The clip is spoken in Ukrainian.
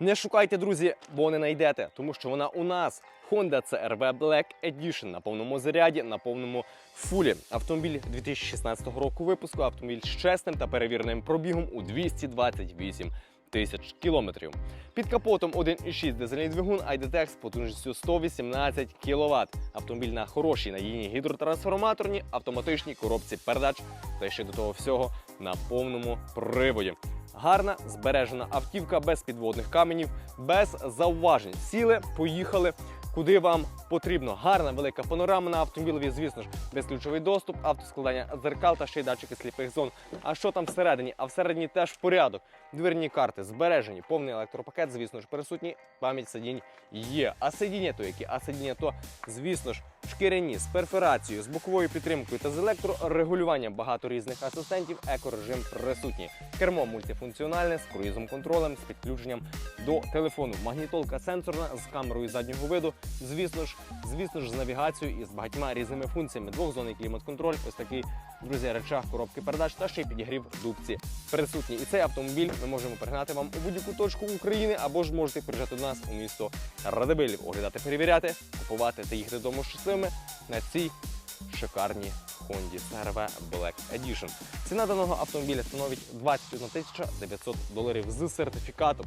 Не шукайте, друзі, бо не знайдете, тому що вона у нас. Honda CR-V Black Edition на повному заряді, на повному фулі. Автомобіль 2016 року випуску. Автомобіль з чесним та перевіреним пробігом у 228 тисяч кілометрів. Під капотом 1,6 дизельний двигун IDTEX з потужністю 118 кВт. Автомобіль на хорошій надійній гідротрансформаторній автоматичній коробці передач та ще до того всього на повному приводі. Гарна збережена автівка без підводних каменів, без зауважень. Сіли, поїхали. Куди вам потрібно? Гарна велика панорама на автомобілеві, звісно ж, безключовий доступ, автоскладання дзеркал та ще й датчики сліпих зон. А що там всередині? А всередині теж порядок. Двірні карти збережені, повний електропакет, звісно ж, присутній. Пам'ять сидінь є. А сидіння то які? А сидіння то, звісно ж, шкіряні з перфорацією, з боковою підтримкою та з електрорегулюванням багато різних асистентів. Екорежим присутній. Кермо мультифункціональне з круїзом контролем, з підключенням до телефону. Магнітолка сенсорна з камерою заднього виду. Звісно ж, звісно ж, з навігацією і з багатьма різними функціями. Двохзонний клімат-контроль, ось такий друзі, речах, коробки передач та ще й підігрів дубці присутні. І цей автомобіль ми можемо пригнати вам у будь-яку точку України або ж можете приїжджати до нас у місто Радибилів, оглядати, перевіряти, купувати та їхати додому щасливими на цій шикарній Honda CR-V Black Edition. Ціна даного автомобіля становить 21 тисяча 900 доларів з сертифікатом.